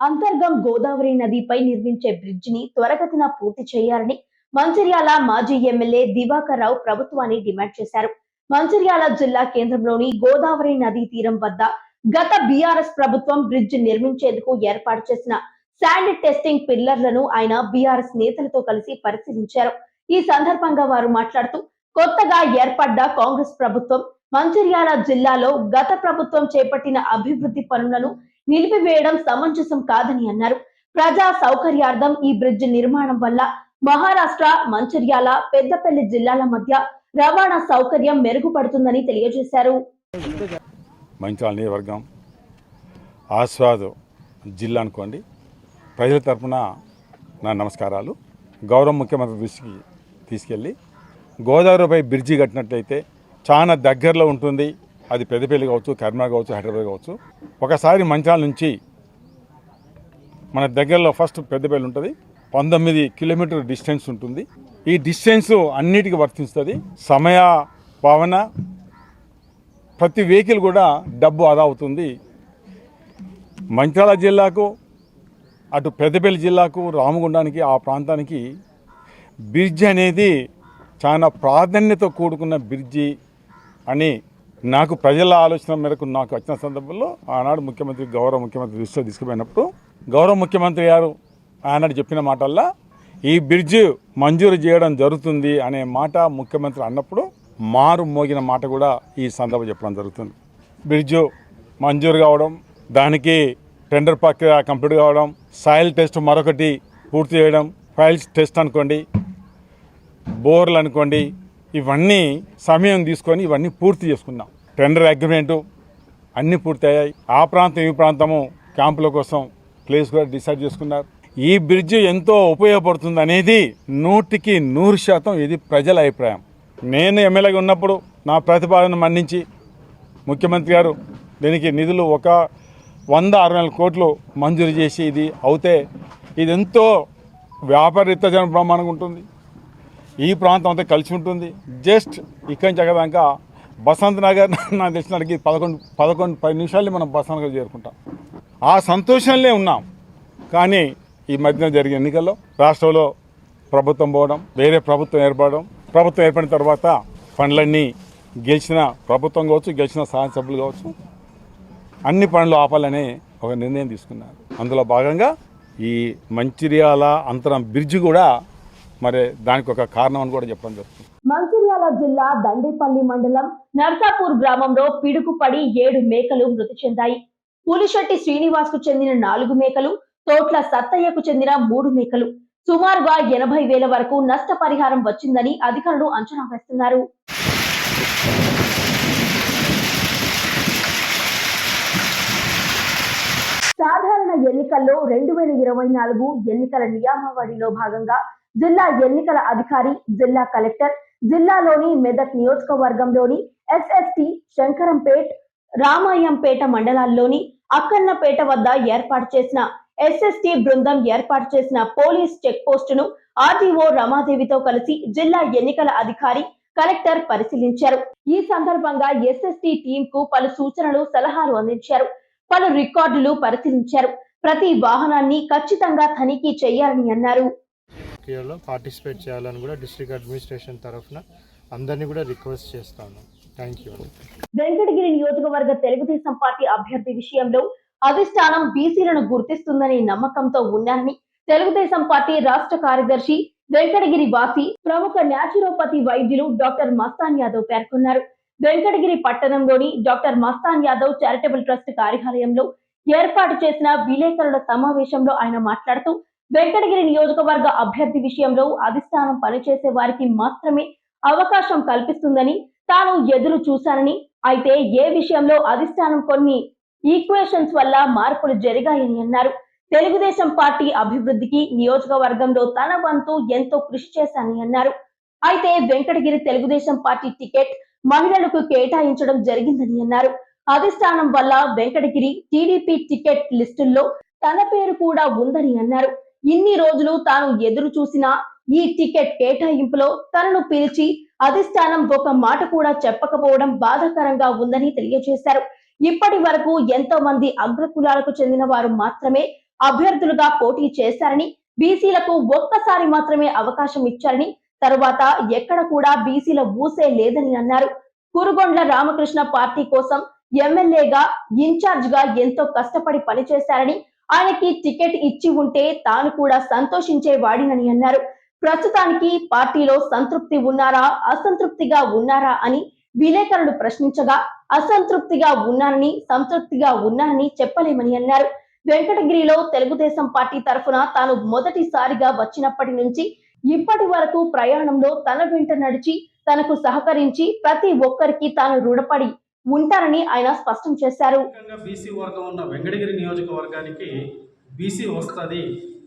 అంతర్గం గోదావరి నదిపై నిర్మించే బ్రిడ్జిని త్వరగతిన పూర్తి చేయాలని మంచిర్యాల మాజీ ఎమ్మెల్యే దివాకర్ రావు ప్రభుత్వాన్ని డిమాండ్ చేశారు. మంచిర్యాల జిల్లా కేంద్రంలోని గోదావరి నదీ తీరం వద్ద గత బీఆర్ఎస్ ప్రభుత్వం బ్రిడ్జ్ నిర్మించేందుకు ఏర్పాటు చేసిన శాండ్ టెస్టింగ్ పిల్లర్లను ఆయన బీఆర్ఎస్ నేతలతో కలిసి పరిశీలించారు. ఈ సందర్భంగా వారు మాట్లాడుతూ కొత్తగా ఏర్పడ్డ కాంగ్రెస్ ప్రభుత్వం మంచిర్యాల జిల్లాలో గత ప్రభుత్వం చేపట్టిన అభివృద్ధి పనులను నిలిపివేయడం సమంజసం కాదని అన్నారు. ప్రజా సౌకర్యార్థం ఈ బ్రిడ్జ్ నిర్మాణం వల్ల మహారాష్ట్ర మంచిర్యాల పెద్దపల్లి జిల్లాల మధ్య రవాణా సౌకర్యం మెరుగుపడుతుందని తెలియజేశారు. మంచాల నియోజకవర్గం ఆస్వాద్ జిల్లా అనుకోండి. ప్రజల తరపున నా నమస్కారాలు. గౌరవ ముఖ్యమంత్రి దృష్టికి తీసుకెళ్ళి గోదావరిపై బ్రిడ్జి కట్టినట్లయితే చాలా దగ్గరలో ఉంటుంది. అది పెద్దపల్లి కావచ్చు కరీంనగర్ కావచ్చు హైదరాబాద్ కావచ్చు. ఒకసారి మంచాల నుంచి మన దగ్గరలో ఫస్ట్ పెద్దపల్లి ఉంటుంది. పంతొమ్మిది కిలోమీటర్ డిస్టెన్స్ ఉంటుంది. ఈ డిస్టెన్స్ అన్నిటికీ వర్తిస్తుంది. సమయ భావన ప్రతి వెహికల్ కూడా డబ్బు ఆదా అవుతుంది. మంచాల జిల్లాకు అటు పెద్దపల్లి జిల్లాకు రామగుండానికి ఆ ప్రాంతానికి బ్రిడ్జ్ అనేది చాలా ప్రాధాన్యత కూడుకున్న బ్రిడ్జి అని నాకు ప్రజల ఆలోచన మేరకు నాకు వచ్చిన సందర్భంలో ఆనాడు ముఖ్యమంత్రి గౌరవ ముఖ్యమంత్రి దృష్టిలో తీసుకుపోయినప్పుడు గౌరవ ముఖ్యమంత్రి గారు ఆనాడు చెప్పిన మాటల్లా ఈ బ్రిడ్జ్ మంజూరు చేయడం జరుగుతుంది అనే మాట ముఖ్యమంత్రి అన్నప్పుడు మారు మోగిన మాట కూడా ఈ సందర్భం చెప్పడం జరుగుతుంది. బ్రిడ్జ్ మంజూరు కావడం దానికి టెండర్ ప్రక్రియ కంప్లీట్ కావడం సాయిల్ టెస్ట్ మరొకటి పూర్తి చేయడం ఫైల్స్ టెస్ట్ అనుకోండి బోర్లు అనుకోండి ఇవన్నీ సమయం తీసుకొని ఇవన్నీ పూర్తి చేసుకున్నాం టెండర్ అగ్రిమెంటు అన్నీ పూర్తయ్యాయి. ఆ ప్రాంతం ఈ ప్రాంతము క్యాంపుల కోసం ప్లేస్ కూడా డిసైడ్ చేసుకున్నారు. ఈ బ్రిడ్జ్ ఎంతో ఉపయోగపడుతుంది అనేది నూటికి నూరు శాతం ఇది ప్రజల అభిప్రాయం. నేను ఎమ్మెల్యేగా ఉన్నప్పుడు నా ప్రతిపాదన మన్నించి ముఖ్యమంత్రి గారు దీనికి నిధులు ఒక వంద అరవై నాలుగు కోట్లు మంజూరు చేసి ఇది అవుతే ఇది ఎంతో వ్యాపారరీత్యా జన బ్రహ్మాండంగా ఉంటుంది. ఈ ప్రాంతం అంతా కలిసి ఉంటుంది. జస్ట్ ఇక్కడి నుంచి అక్కడ బసంత్ నగర్ నాకు తెలిసినడికి పదకొండు పదకొండు పది నిమిషాలు మనం బసంత్ నగర్ చేరుకుంటాం. ఆ సంతోషంలో ఉన్నాం. కానీ ఈ మధ్యన జరిగిన ఎన్నికల్లో రాష్ట్రంలో ప్రభుత్వం పోవడం వేరే ప్రభుత్వం ఏర్పడడం ప్రభుత్వం ఏర్పడిన తర్వాత పనులన్నీ గెలిచిన ప్రభుత్వం కావచ్చు గెలిచిన సభ్యులు కావచ్చు అన్ని పనులు ఆపాలని ఒక నిర్ణయం తీసుకున్నారు. అందులో భాగంగా ఈ మంచిర్యాల అంతరం బ్రిడ్జ్ కూడా మరి దానికి ఒక కారణం అని కూడా చెప్పడం జరుగుతుంది. మంచిర్యాల జిల్లా దండేపల్లి మండలం నర్సాపూర్ గ్రామంలో పిడుగుపడి ఏడు మేకలు మృతి చెందాయి. పులిశెట్టి శ్రీనివాస్కు చెందిన నాలుగు మేకలు తోట్ల సత్తయ్యకు చెందిన మూడు మేకలు. సుమారుగా ఎనభై వేల వరకు నష్టపరిహారం వచ్చిందని అధికారులు అంచనా వేస్తున్నారు. సాధారణ ఎన్నికల్లో రెండు వేల ఇరవై నాలుగు ఎన్నికల నియామావళిలో భాగంగా జిల్లా ఎన్నికల అధికారి జిల్లా కలెక్టర్ జిల్లాలోని మెదక్ నియోజకవర్గంలోని ఎస్ఎస్టి శంకరంపేట్ రామాయంపేట మండలాల్లోని అక్కన్నపేట వద్ద ఏర్పాటు చేసిన ఎస్ఎస్టి బృందం ఏర్పాటు చేసిన పోలీస్ చెక్ పోస్టును ఆర్డీఓ రమాదేవితో కలిసి జిల్లా ఎన్నికల అధికారి కలెక్టర్ పరిశీలించారు. ఈ సందర్భంగా ఎస్ఎస్టి టీం కు పలు సూచనలు సలహాలు అందించారు. పలు రికార్డులు పరిశీలించారు. ప్రతి వాహనాన్ని ఖచ్చితంగా తనిఖీ చేయాలని అన్నారు. ప్రక్రియలో పార్టిసిపేట్ చేయాలని కూడా డిస్ట్రిక్ట్ అడ్మినిస్ట్రేషన్ తరఫున అందరినీ కూడా రిక్వెస్ట్ చేస్తాను. థ్యాంక్ యూ వెంకటగిరి నియోజకవర్గ తెలుగుదేశం పార్టీ అభ్యర్థి విషయంలో అధిష్టానం బీసీలను గుర్తిస్తుందనే నమ్మకంతో ఉన్నారని తెలుగుదేశం పార్టీ రాష్ట్ర కార్యదర్శి వెంకటగిరి వాసి ప్రముఖ న్యాచురోపతి వైద్యులు డాక్టర్ మస్తాన్ యాదవ్ పేర్కొన్నారు. వెంకటగిరి పట్టణంలోని doctor Mastan Yadav charitable trust కార్యాలయంలో ఏర్పాటు చేసిన విలేకరుల సమావేశంలో ఆయన మాట్లాడుతూ వెంకటగిరి నియోజకవర్గ అభ్యర్థి విషయంలో అధిష్టానం పనిచేసే వారికి మాత్రమే అవకాశం కల్పిస్తుందని తాను ఎదురు చూశానని. అయితే ఏ విషయంలో అధిష్టానం కొన్ని ఈక్వేషన్స్ వల్ల మార్పులు జరిగాయని అన్నారు. తెలుగుదేశం పార్టీ అభివృద్ధికి నియోజకవర్గంలో తన వంతు ఎంతో కృషి చేశానని అన్నారు. అయితే వెంకటగిరి తెలుగుదేశం పార్టీ టికెట్ మహిళలకు కేటాయించడం జరిగిందని అన్నారు. అధిష్టానం వల్ల వెంకటగిరి టీడీపీ టికెట్ లిస్టుల్లో తన పేరు కూడా ఉందని అన్నారు. ఇన్ని రోజులు తాను ఎదురు చూసిన ఈ టికెట్ కేటాయింపులో తనను పిలిచి అధిష్టానం ఒక మాట కూడా చెప్పకపోవడం బాధాకరంగా ఉందని తెలియజేశారు. ఇప్పటి వరకు ఎంతో మంది అగ్రకులాలకు చెందిన వారు మాత్రమే అభ్యర్థులుగా పోటీ చేశారని బీసీలకు ఒక్కసారి మాత్రమే అవకాశం ఇచ్చారని తరువాత ఎక్కడ కూడా బీసీల ఊసే లేదని అన్నారు. కురుగొండ్ల రామకృష్ణ పార్టీ కోసం ఎమ్మెల్యేగా ఇన్ఛార్జ్గా ఎంతో కష్టపడి పనిచేశారని ఆయనకి టికెట్ ఇచ్చి ఉంటే తాను కూడా సంతోషించే వాడినని అన్నారు. ప్రస్తుతానికి పార్టీలో సంతృప్తి ఉన్నారా అసంతృప్తిగా ఉన్నారా అని విలేకరులు ప్రశ్నించగా అసంతృప్తిగా ఉన్నానని సంతృప్తిగా ఉన్నానని చెప్పలేమని అన్నారు. వెంకటగిరిలో తెలుగుదేశం పార్టీ తరఫున తాను మొదటిసారిగా వచ్చినప్పటి నుంచి ఇప్పటి వరకు ప్రయాణంలో తన వెంట నడిచి తనకు సహకరించి ప్రతి ఒక్కరికి తాను రుణపడి ఉంటారని ఆయన స్పష్టం చేశారు. బీసీ వర్గం ఉన్న వెంకటగిరి నియోజకవర్గానికి బీసీ వస్తుంది.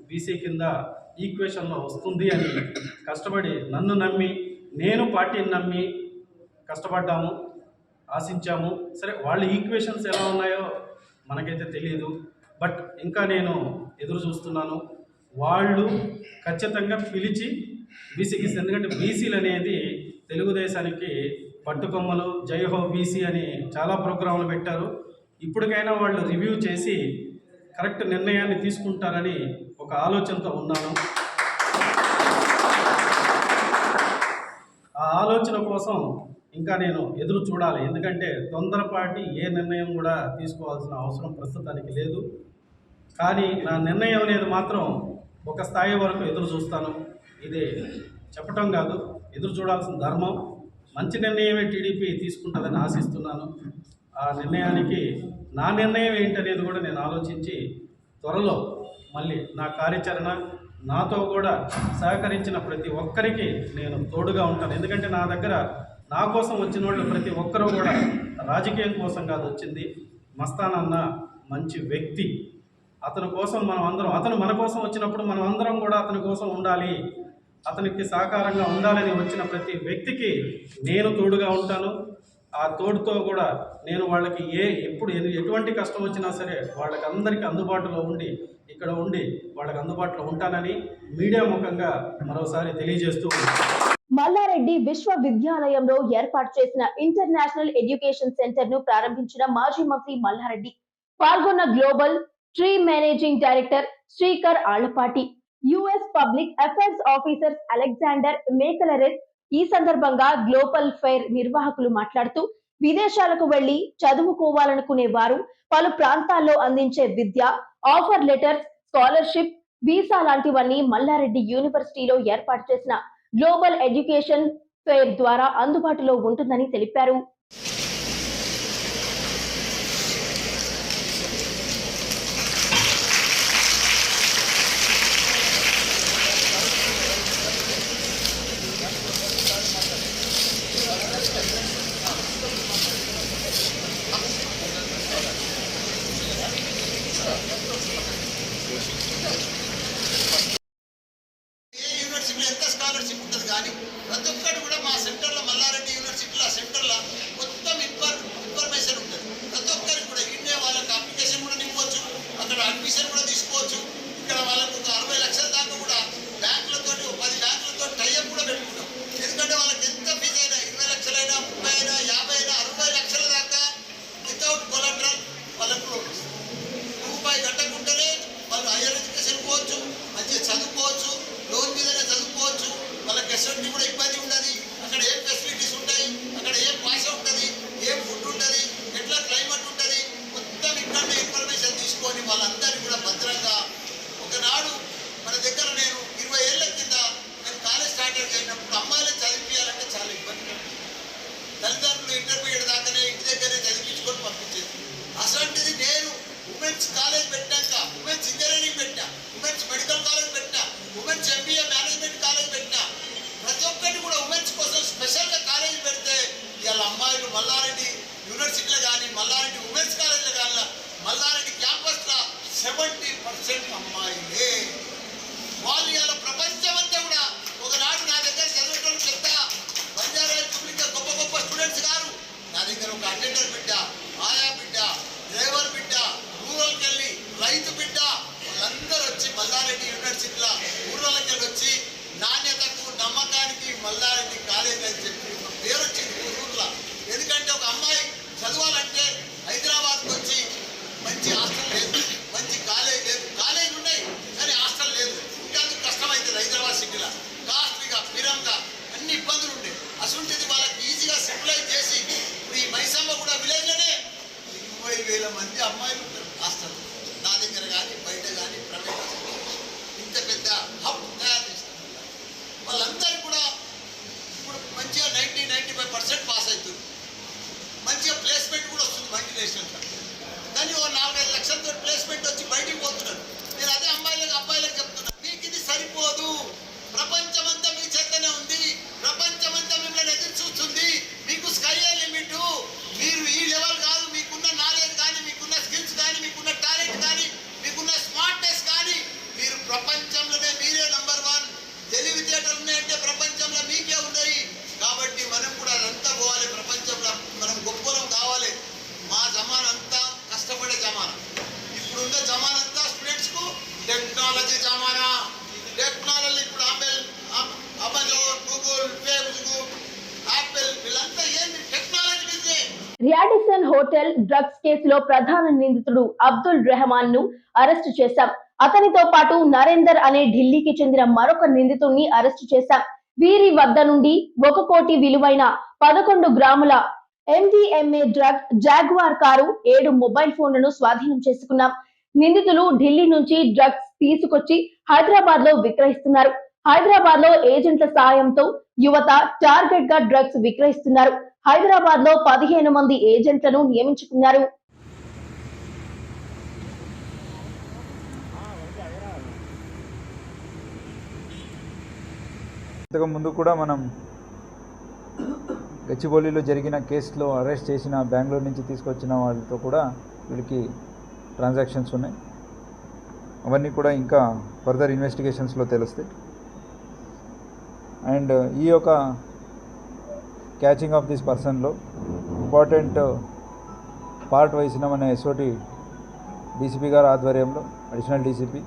బీసీ కింద ఈక్వేషన్లో వస్తుంది అని కష్టపడి నన్ను నమ్మి నేను పార్టీని నమ్మి కష్టపడ్డాము ఆశించాము. సరే వాళ్ళ ఈక్వేషన్స్ ఎలా ఉన్నాయో మనకైతే తెలియదు బట్ ఇంకా నేను ఎదురు చూస్తున్నాను. వాళ్ళు ఖచ్చితంగా పిలిచి బీసీకి ఎందుకంటే బీసీలు అనేది తెలుగుదేశానికి పట్టుకొమ్మలు జై హో బీసీ అని చాలా ప్రోగ్రాంలు పెట్టారు. ఇప్పటికైనా వాళ్ళు రివ్యూ చేసి కరెక్ట్ నిర్ణయాన్ని తీసుకుంటారని ఒక ఆలోచనతో ఉన్నాను. ఆ ఆలోచన కోసం ఇంకా నేను ఎదురు చూడాలి. ఎందుకంటే తొందరపాటి ఏ నిర్ణయం కూడా తీసుకోవాల్సిన అవసరం ప్రస్తుతానికి లేదు. కానీ నా నిర్ణయం అనేది మాత్రం ఒక స్థాయి వరకు ఎదురు చూస్తాను. ఇది చెప్పటం కాదు ఎదురు చూడాల్సిన ధర్మం. మంచి నిర్ణయమే టీడీపీ తీసుకుంటుందని ఆశిస్తున్నాను. ఆ నిర్ణయానికి నా నిర్ణయం ఏంటనేది కూడా నేను ఆలోచించి త్వరలో మళ్ళీ నా కార్యాచరణ నాతో కూడా సహకరించిన ప్రతి ఒక్కరికి నేను తోడుగా ఉంటాను. ఎందుకంటే నా దగ్గర నా కోసం వచ్చిన వాళ్ళు ప్రతి ఒక్కరూ కూడా రాజకీయం కోసం కాదు వచ్చింది మస్తానన్న మంచి వ్యక్తి. అతని కోసం మనం అందరం అతను మన కోసం వచ్చినప్పుడు మనం అందరం కూడా అతని కోసం ఉండాలి అతనికి సహకారంగా ఉండాలని వచ్చిన ప్రతి వ్యక్తికి నేను తోడుగా ఉంటాను. ఆ తోడుతో కూడా నేను వాళ్ళకి ఏ ఎప్పుడు ఎటువంటి కష్టం వచ్చినా సరే వాళ్ళకి అందరికీ అందుబాటులో ఉండి ఇక్కడ ఉండి వాళ్ళకి అందుబాటులో ఉంటానని మీడియా ముఖంగా మరోసారి తెలియజేస్తూ మల్లారెడ్డి విశ్వవిద్యాలయంలో ఏర్పాటు చేసిన ఇంటర్నేషనల్ ఎడ్యుకేషన్ సెంటర్ను ప్రారంభించిన మాజీ మంత్రి మల్లారెడ్డి. పాల్గొన్న global tree managing director Srikar Allapati. US public affairs officers Alexander మేకలరెస్ ఈ సందర్భంగా గ్లోబల్ ఫెయిర్ నిర్వాహకులు మాట్లాడుతూ విదేశాలకు వెళ్ళి చదువుకోవాలనుకునే వారు పలు ప్రాంతాల్లో అందించే విద్య ఆఫర్ లెటర్స్ స్కాలర్షిప్ వీసా లాంటివన్నీ మల్లారెడ్డి యూనివర్సిటీలో ఏర్పాటు చేసిన గ్లోబల్ ఎడ్యుకేషన్ ఫెయిర్ ద్వారా అందుబాటులో ఉంటుందని తెలిపారు ఏ యూనివర్సిటీలో ఎంత స్కాలర్షిప్ ఉంటుంది కానీ ప్రతి ఒక్కటి కూడా మా సెంటర్లో మల్లారెడ్డి యూనివర్సిటీలో ఆ సెంటర్లో మొత్తం ఇన్ఫర్ ఇన్ఫర్మేషన్ ఉంటుంది ప్రతి ఒక్కరికి కూడా ఇండియా వాళ్ళకి అప్లికేషన్ కూడా నింపవచ్చు అక్కడ అడ్మిషన్ కూడా తీసుకోవచ్చు ఇక్కడ వాళ్ళకు ఒక అరవై లక్షల దాకా కూడా బ్యాంకులతో పది బ్యాంకులతో టైఅప్ కూడా పెట్టుకుంటాం ఎందుకంటే వాళ్ళకి ఎంత ఫీజు అయినా ఇరవై లక్షలైనా ముప్పై అయినా యాభై అయినా అరవై లక్షల దాకా వితౌట్ కొలట్రల్ వాళ్ళకు రూపాయి కట్టకుండానే వాళ్ళు హైయర్ ఎడ్యుకేషన్ పోవచ్చు మంచిగా చదువుకోవచ్చు లోన్ మీదనే చదువుకోవచ్చు వాళ్ళకి ఎస్ఎంటీ కూడా ఇబ్బంది ఉండదు అక్కడ ఏం ఫెసిలిటీస్ ఉంటాయి అక్కడ ఏం భాష ఉంటుంది ఏం ఫుడ్ ఉంటుంది ఎట్లా క్లైమేట్ ఉంటుంది మొత్తం ఇక్కడనే ఇన్ఫర్మేషన్ తీసుకొని వాళ్ళందరినీ కూడా భద్రంగా ఒకనాడు మన దగ్గర నేను ఇరవై ఏళ్ళ కింద నేను కాలేజ్ స్టార్ట్ చదివించాలంటే చాలా ఇబ్బంది తల్లిదండ్రులు ఇంటర్మీడియట్ దాకానే ఇంటి దగ్గరే చదివించుకొని పంపించేది. అసలాంటిది నేను ఉమెన్స్ కాలేజ్ పెట్టాక ఉమెన్స్ ఇంజనీరింగ్ పెట్టా ఉమెన్స్ మెడికల్ కాలేజ్ పెట్టా ఉమెన్స్ ఎంబీఏ మేనేజ్మెంట్ కాలేజ్ పెట్టా. ప్రతి ఒక్కటి కూడా ఉమెన్స్ కోసం స్పెషల్గా కాలేజ్ పెడితే ఇవాళ అమ్మాయిలు మల్లారెడ్డి యూనివర్సిటీలో కానీ మల్లారెడ్డి ఉమెన్స్ కాలేజ్లో కానీ మల్లారెడ్డి క్యాంపస్లో సెవెంటీ పర్సెంట్ అమ్మాయిలే. వాళ్ళు ఇవాళ ప్రపంచం కూడా ఒకనాడు నా దగ్గర చదివేటోళ్ళు పెద్ద బంజారా పబ్లిక్ గొప్ప గొప్ప స్టూడెంట్స్ గారు నా దగ్గర ఒక అటెండర్ బిడ్డ ఆయా బిడ్డ డ్రైవర్ బిడ్డ రూరల్కి వెళ్ళి రైతు బిడ్డ వాళ్ళందరూ వచ్చి మల్లారెడ్డి యూనివర్సిటీలో ఊర్లకి వెళ్ళి వచ్చి నాణ్యతకు నమ్మకానికి మల్లారెడ్డి కాలేజ్ అని చెప్పి ఒక పేరు వచ్చింది ఊర్లో ఎందుకంటే ఒక అమ్మాయి చదవాలంటే హైదరాబాద్కి వచ్చి మంచి హాస్టల్ లేదు మంచి కాలేజ్ లేదు కాలేజ్ ఇరవై వేల మంది అమ్మాయిలు ఉంటారు హాస్టల్. నా దగ్గర కానీ బయట కానీ ప్రైవేట్ హాస్టల్ ఇంత పెద్ద హబ్ తయారు చేస్తారు. వాళ్ళందరూ కూడా ఇప్పుడు మంచిగా ninety ninety five percent pass అవుతుంది మంచిగా ప్లేస్మెంట్ కూడా వస్తుంది మల్టీనేషనల్ కానీ ఓ నాలుగైదు లక్షలతో ప్లేస్మెంట్ వచ్చి బయటికి పోతున్నారు. నేను అదే అమ్మాయిలకు అబ్బాయిలకు చెప్తున్నాను మీకు ఇది సరిపోదు. ప్రపంచమంతా మీ చేతనే ఉంది. ప్రపంచమంతా మిమ్మల్ని ఎదురు చూస్తుంది మీకు స్కైయే లిమిట్ మీరు ఈ లెవెల్ కాదు మీకున్న నాలెడ్జ్ కానీ మీకున్న స్కిల్స్ కానీ మీకున్న టాలెంట్ కానీ మీకున్న స్మార్ట్నెస్ కానీ మీరు ప్రపంచంలోనే మీరే నంబర్ వన్. తెలివితేటలు ఉన్నాయంటే ప్రపంచంలో మీకే ఉన్నాయి. కాబట్టి మనం కూడా అదంతా పోవాలి. ప్రపంచంలో మనం గొప్పలం కావాలి. మా జమాన్ అంతా కష్టపడే జమానా. ఇప్పుడున్న జమాన్ అంతా స్టూడెంట్స్కు టెక్నాలజీ జమానా. టెక్నాలజీ ఇప్పుడు Apple Amazon Google Facebook Apple వీళ్ళంతా ఏంటి టెక్నాలజీ బిజినెస్ హోటల్ డ్రగ్స్ కేసులో ప్రధాన నిందితుడు అబ్దుల్ రెహమాన్ను అరెస్టు చేశాం. అతనితో పాటు నరేందర్ అనే ఢిల్లీకి చెందిన మరొక నిందితుడిని అరెస్టు చేశాం. వీరి వద్ద నుండి ఒక కోటి విలువైన పదకొండు గ్రాముల ఎండిఎంఏ డ్రగ్ జాగ్వార్ కారు ఏడు మొబైల్ ఫోన్లను స్వాధీనం చేసుకున్నాం. నిందితులు ఢిల్లీ నుంచి డ్రగ్స్ తీసుకొచ్చి హైదరాబాద్లో విక్రయిస్తున్నారు. హైదరాబాద్లో ఏజెంట్ల సాయంతో యువత టార్గెట్గా డ్రగ్స్ విక్రయిస్తున్నారు. హైదరాబాద్లో పదిహేను మంది ఏజెంట్లను నియమించుకున్నారు. ఇంతకు ముందు కూడా మనం గచ్చిబౌలిలో జరిగిన కేసులో అరెస్ట్ చేసిన బెంగళూరు నుంచి తీసుకొచ్చిన వాళ్ళతో కూడా వీళ్ళకి ట్రాన్సాక్షన్స్ ఉన్నాయి. అవన్నీ కూడా ఇంకా ఫర్దర్ ఇన్వెస్టిగేషన్స్లో తెలుస్తాయి. అండ్ ఈ యొక్క క్యాచింగ్ ఆఫ్ దిస్ పర్సన్లో ఇంపార్టెంట్ పార్ట్ వహిసిన మన ఎస్ఓటి డీసీపీ గారు ఆధ్వర్యంలో అడిషనల్ డీసీపీ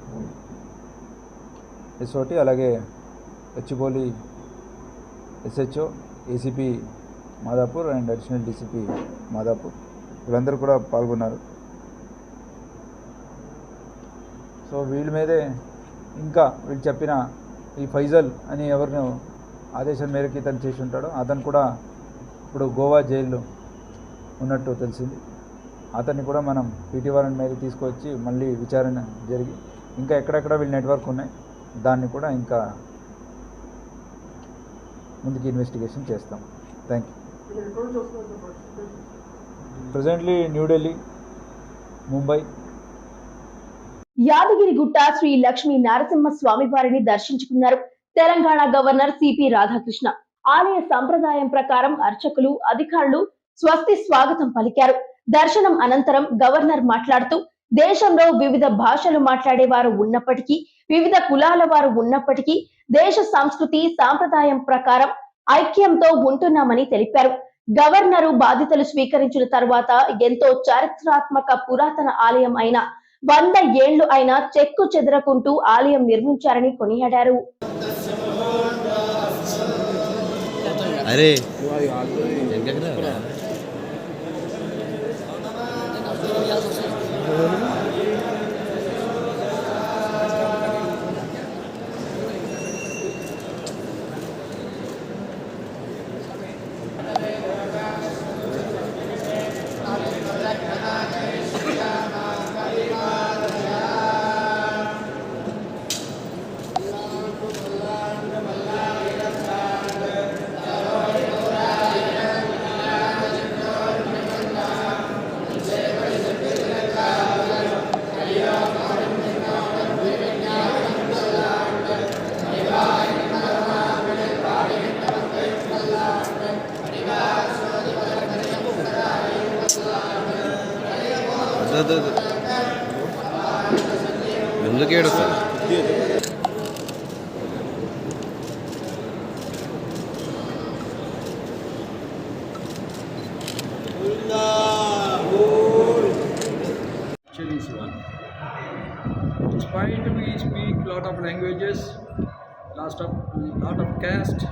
ఎస్ఓటి అలాగే Gachibowli SHO ACP Madhapur and additional DCP Madhapur. వీళ్ళందరూ కూడా పాల్గొన్నారు. సో వీళ్ళ మీదే ఇంకా వీళ్ళు చెప్పిన ఈ ఫైజల్ అని ఎవరిని ఆదేశం మేరకు ఇతను చేసి ఉంటాడో అతను కూడా ఇప్పుడు గోవా జైల్లో ఉన్నట్టు తెలిసింది. అతన్ని కూడా మనం పీటీ వారెంట్ మీద తీసుకొచ్చి మళ్ళీ విచారణ జరిగి ఇంకా ఎక్కడెక్కడ వీళ్ళ నెట్వర్క్ ఉన్నాయి దాన్ని కూడా ఇంకా ముందుకు ఇన్వెస్టిగేషన్ చేస్తాం. Thank you presently New Delhi Mumbai Yadagirigutta Shri Lakshmi Narasimha Swamy వారిని దర్శించుకున్నారు. Telangana governor CP Radhakrishna. ఆలయ సంప్రదాయం ప్రకారం అర్చకులు అధికారులు స్వస్తి స్వాగతం పలికారు. దర్శనం అనంతరం గవర్నర్ మాట్లాడుతూ దేశంలో వివిధ భాషలు మాట్లాడే వారు ఉన్నప్పటికీ వివిధ కులాల వారు ఉన్నప్పటికీ దేశ సంస్కృతి సాంప్రదాయం ప్రకారం ఐక్యంతో ఉంటున్నామని తెలిపారు. గవర్నరు బాధ్యతలు స్వీకరించిన తర్వాత ఎంతో చారిత్రాత్మక పురాతన ఆలయం అయిన వంద ఏళ్ళు అయినా చెక్కు చెదరకుంటూ ఆలయం నిర్మించారని కొనియాడారు. అరే! Culture is one. Despite we speak lot of languages, lot of lot of caste,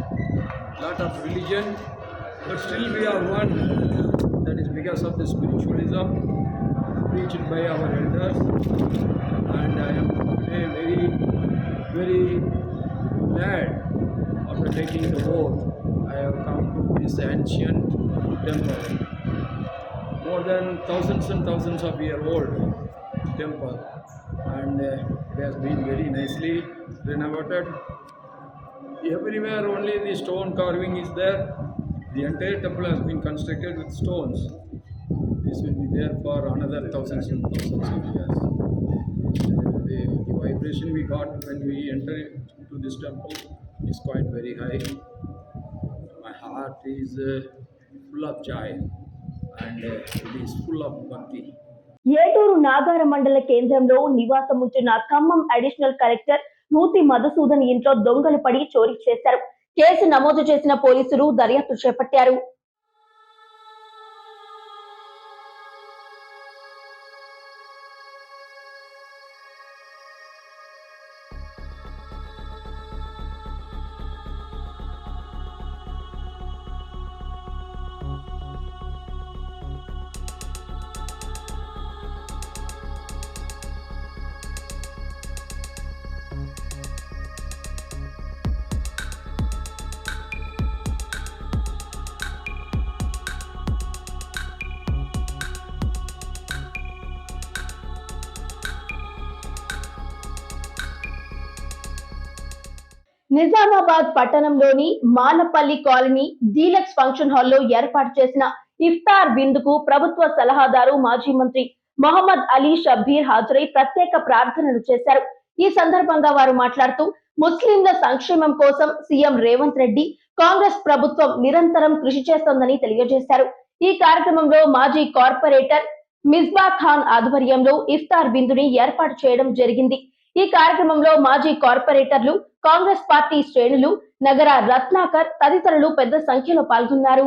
lot of religion, but still we are one. That is because of the spiritualism preached by our elders, and I am very, very glad after taking the oath. I have come to this ancient temple. More than thousands and thousands of year old temple and uh, it has been very nicely renovated. Everywhere only the stone carving is there. The entire temple has been constructed with stones. This will be there for another thousands and thousands of years. The, the vibration we got when we enter to this temple is quite very high. My heart is uh, full of joy and ఇది school of bhakti. ఏటూరు నాగార మండల కేంద్రంలో నివాసం ఉంటున్న Khammam additional collector Nuthi Madhusudan ఇంట్లో దొంగలు పడి చోరీ చేశారు. కేసు నమోదు చేసిన పోలీసులు దర్యాప్తు చేపట్టారు. నిజామాబాద్ పట్టణంలోని మాలపల్లి కాలనీ డీలక్స్ ఫంక్షన్ హాల్లో ఏర్పాటు చేసిన ఇఫ్తార్ విందుకు ప్రభుత్వ సలహాదారు మాజీ మంత్రి మొహమ్మద్ అలీ షబ్బీర్ హాజరై ప్రత్యేక ప్రార్థనలు చేశారు. ఈ సందర్భంగా వారు మాట్లాడుతూ ముస్లింల సంక్షేమం కోసం సీఎం రేవంత్ రెడ్డి కాంగ్రెస్ ప్రభుత్వం నిరంతరం కృషి చేస్తోందని తెలియజేశారు. ఈ కార్యక్రమంలో మాజీ కార్పొరేటర్ మిస్బా ఖాన్ ఆధ్వర్యంలో ఇఫ్తార్ బిందుని ఏర్పాటు చేయడం జరిగింది. ఈ కార్యక్రమంలో మాజీ కార్పొరేటర్లు కాంగ్రెస్ పార్టీ శ్రేణులు నగర రత్నాకర్ తదితరులు పెద్ద సంఖ్యలో పాల్గొన్నారు.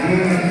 మిస్బా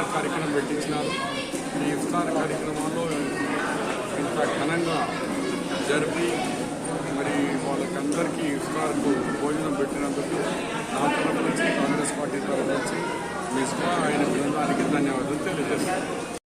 ఇఫ్తార్ కార్యక్రమం పెట్టించినారు.